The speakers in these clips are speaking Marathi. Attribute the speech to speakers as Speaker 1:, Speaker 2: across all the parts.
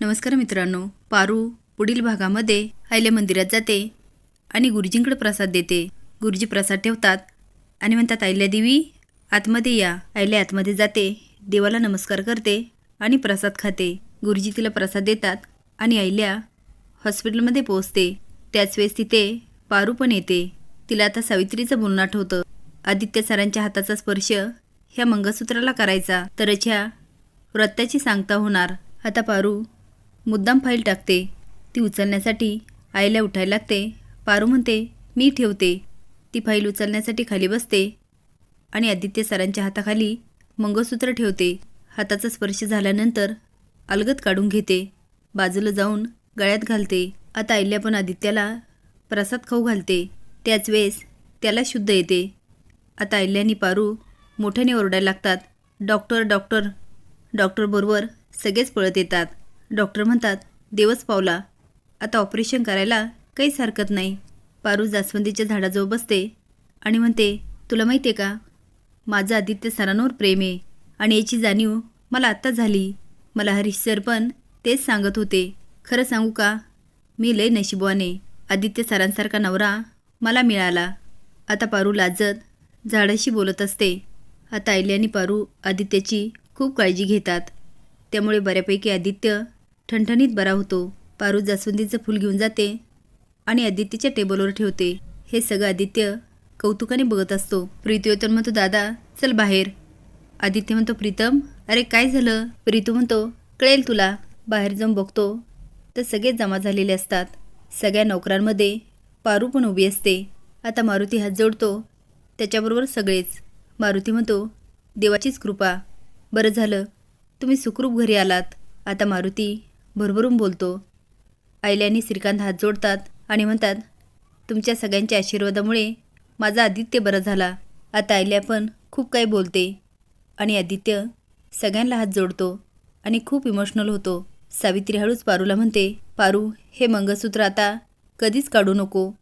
Speaker 1: नमस्कार मित्रांनो. पारू पुढील भागामध्ये आईल्या मंदिरात जाते आणि गुरुजींकडे प्रसाद देते. गुरुजी प्रसाद ठेवतात आणि म्हणतात आईल्या देवी आतमध्ये या. आईल्या आतमध्ये जाते देवाला नमस्कार करते आणि प्रसाद खाते. गुरुजी तिला प्रसाद देतात आणि आईल्या हॉस्पिटलमध्ये पोहोचते. त्याच वेळेस तिथे पारू पण येते. तिला आता सावित्रीचं बोलणं आठवतं. आदित्य सरांच्या हाताचा स्पर्श ह्या मंगळसूत्राला करायचा. तरच ह्या व्रताची सांगता होणार. आता पारू मुद्दाम फाईल टाकते. ती उचलण्यासाठी आईला उठायला लागते. पारू म्हणते मी ठेवते. ती फाईल उचलण्यासाठी खाली बसते आणि आदित्य सरांच्या हाताखाली मंगळसूत्र ठेवते. हाताचा स्पर्श झाल्यानंतर अलगद काढून घेते. बाजूला जाऊन गळ्यात घालते. आता आईल्या पण आदित्याला प्रसाद खाऊ घालते. त्याच वेळेस त्याला शुद्ध येते. आता आईल्यानी पारू मोठ्याने ओरडायला लागतात. Doctor doctor. डॉक्टरबरोबर सगळेच पळत येतात. डॉक्टर म्हणतात देवच पावला. आता ऑपरेशन करायला काहीच हरकत नाही. पारू जास्वंदीच्या झाडाजवळ बसते आणि म्हणते तुला माहिती आहे का? माझं आदित्य सरांवर प्रेम आहे आणि याची जाणीव मला आत्ता झाली. मला हरीश सर पण तेच सांगत होते. खरं सांगू का? मी लय नशिबवाने आदित्य सरांसारखा नवरा मला मिळाला. आता पारू लाजत झाडाशी बोलत असते. आता आयली आणि पारू आदित्याची खूप काळजी घेतात. त्यामुळे बऱ्यापैकी आदित्य ठणठणीत बरा होतो. पारू जास्वंदीचं फूल घेऊन जाते आणि आदित्यच्या टेबलवर ठेवते. हे सगळं आदित्य कौतुकाने बघत असतो. प्रीती तर म्हणतो दादा चल बाहेर. आदित्य म्हणतो प्रीतम अरे काय झालं? प्रीतू म्हणतो कळेल तुला. बाहेर जाऊन बघतो. तर सगळेच जमा झालेले असतात. सगळ्या नोकरांमध्ये पारू पण उभी असते. आता मारुती हात जोडतो. त्याच्याबरोबर सगळेच. मारुती म्हणतो देवाचीच कृपा. बरं झालं. तुम्ही सुखरूप घरी आलात. आता मारुती भरभरून बोलतो. आईल्यानी श्रीकांत हात जोडतात आणि म्हणतात तुमच्या सगळ्यांच्या आशीर्वादामुळे माझा आदित्य बरा झाला. आता आयल्या पण खूप काही बोलते. आणि आदित्य सगळ्यांना हात जोडतो आणि खूप इमोशनल होतो. सावित्री हळूच पारूला म्हणते पारू हे मंगळसूत्र आता कधीच काढू नको.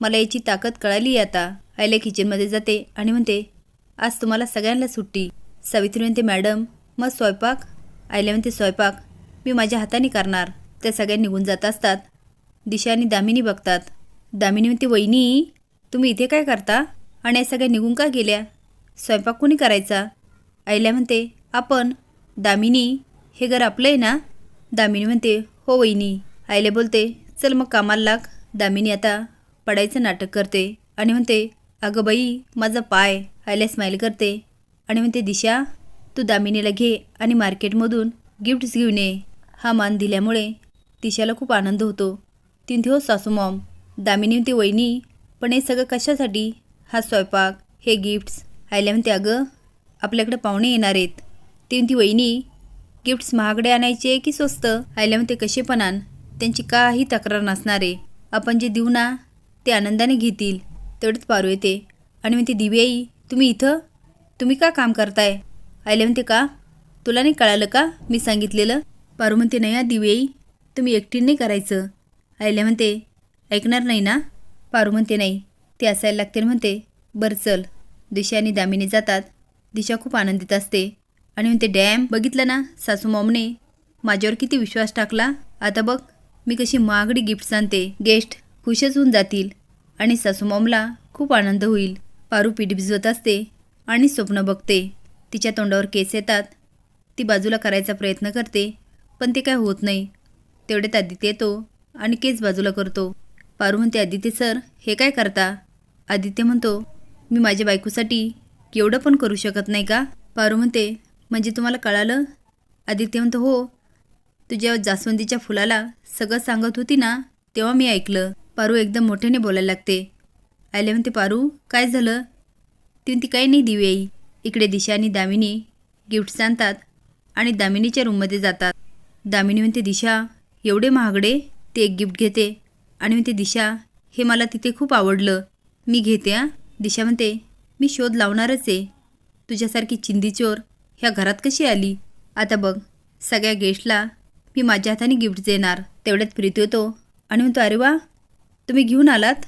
Speaker 1: मला याची ताकद कळाली आता. आयल्या किचनमध्ये जाते आणि म्हणते आज तुम्हाला सगळ्यांना सुट्टी. सावित्री म्हणते मॅडम मग स्वयंपाक? आयल्या म्हणते स्वयंपाक. मी माझ्या हाताने करणार. त्या सगळ्या निघून जात असतात. दिशा आणि दामिनी बघतात. दामिनी म्हणते वहिनी तुम्ही इथे काय करता? आणि या सगळ्या निघून का गेल्या? स्वयंपाक कोणी करायचा? आईला म्हणते आपण दामिनी हे घर आपलं आहे ना? दामिनी म्हणते हो वहिनी. आईला बोलते चल मग कामाला लाग. दामिनी आता पडायचं नाटक करते आणि म्हणते अगं बाई माझा पाय. आईला स्माईल करते आणि म्हणते दिशा तू दामिनीला घे आणि मार्केटमधून गिफ्ट्स घेऊन ये. हा मान दिल्यामुळे तिशाला खूप आनंद होतो. तीन हो सासू मॉम दामिनी म्हणते वहिनी पण हे सगळं कशासाठी? हा स्वयंपाक हे गिफ्ट्स आयल्या म्हणते अगं आपल्याकडे पाहुणे येणार आहेत. ती वहिनी गिफ्ट्स महागडे आणायचे की स्वस्त? आयल्या म्हणते कसे पण आण त्यांची काही तक्रार नसणार आहे. आपण जे देऊ ना ते आनंदाने घेतील तेवढंच पारू येते. आणि म्हणते दिव्याई तुम्ही इथं? तुम्ही का काम करताय? आयल्या म्हणते का? तुला नाही कळालं का? मी सांगितलेलं. पारू म्हणते नाही हा तुम्ही एकटीने नाही करायचं. आयल्या म्हणते ऐकणार नाही ना? पारू म्हणते नाही. ते असायला लागते म्हणते बरं चल. दिशा आणि दामिनी जातात. दिशा खूप आनंदित असते आणि म्हणते डॅम बघितलं ना सासू मॉमने? माझ्यावर किती विश्वास टाकला. आता बघ मी कशी महागडी गिफ्ट्स आणते. गेस्ट खुशच होऊन जातील आणि सासू मॉमला खूप आनंद होईल. पारू पीठ भिजवत असते आणि स्वप्न बघते. तिच्या तोंडावर केस येतात. ती बाजूला करायचा प्रयत्न करते. पण ते काय होत नाही. तेवढ्यात आदित्य येतो आणि केस बाजूला करतो. पारू म्हणते आदित्य सर हे काय करता? आदित्य म्हणतो मी माझ्या बायकोसाठी एवढं पण करू शकत नाही का? पारू म्हणते म्हणजे तुम्हाला कळालं? आदित्य म्हणतो हो. तुझ्या जास्वंदीच्या फुलाला सगळं सांगत होती ना तेव्हा मी ऐकलं. पारू एकदम मोठ्याने बोलायला लागते. आले म्हणते पारू काय झालं? ती म्हणते काही नाही दिव्याई इकडे दिशा आणि दामिनी गिफ्ट्स आणतात आणि दामिनीच्या रूममध्ये जातात. दामिनी म्हणते दिशा एवढे महागडे? ते एक गिफ्ट घेते. आणि म्हणते दिशा हे मला तिथे खूप आवडलं. मी घेते आ दिशा म्हणते मी शोध लावणारच आहे. तुझ्यासारखी चिंदीचोर ह्या घरात कशी आली? आता बघ सगळ्या गेस्टला मी माझ्या हाताने गिफ्ट देणार. तेवढ्यात प्रीती येतो आणि म्हणतो अरे वा तुम्ही घेऊन आलात?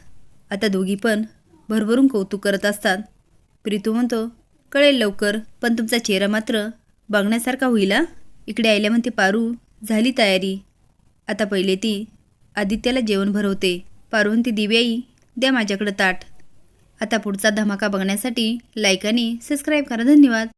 Speaker 1: आता दोघी पण भरभरून कौतुक करत असतात. प्रीतू म्हणतो कळेल लवकर पण तुमचा चेहरा मात्र बघण्यासारखा होईल इकडे आयल्या म्हणते पारू झाली तयारी. आता पहिले ती आदित्याला जेवण भरवते. पार्वती दिव्याई द्या माझ्याकडं ताट. आता पुढचा धमाका बघण्यासाठी लाईक आणि सबस्क्राईब करा. धन्यवाद.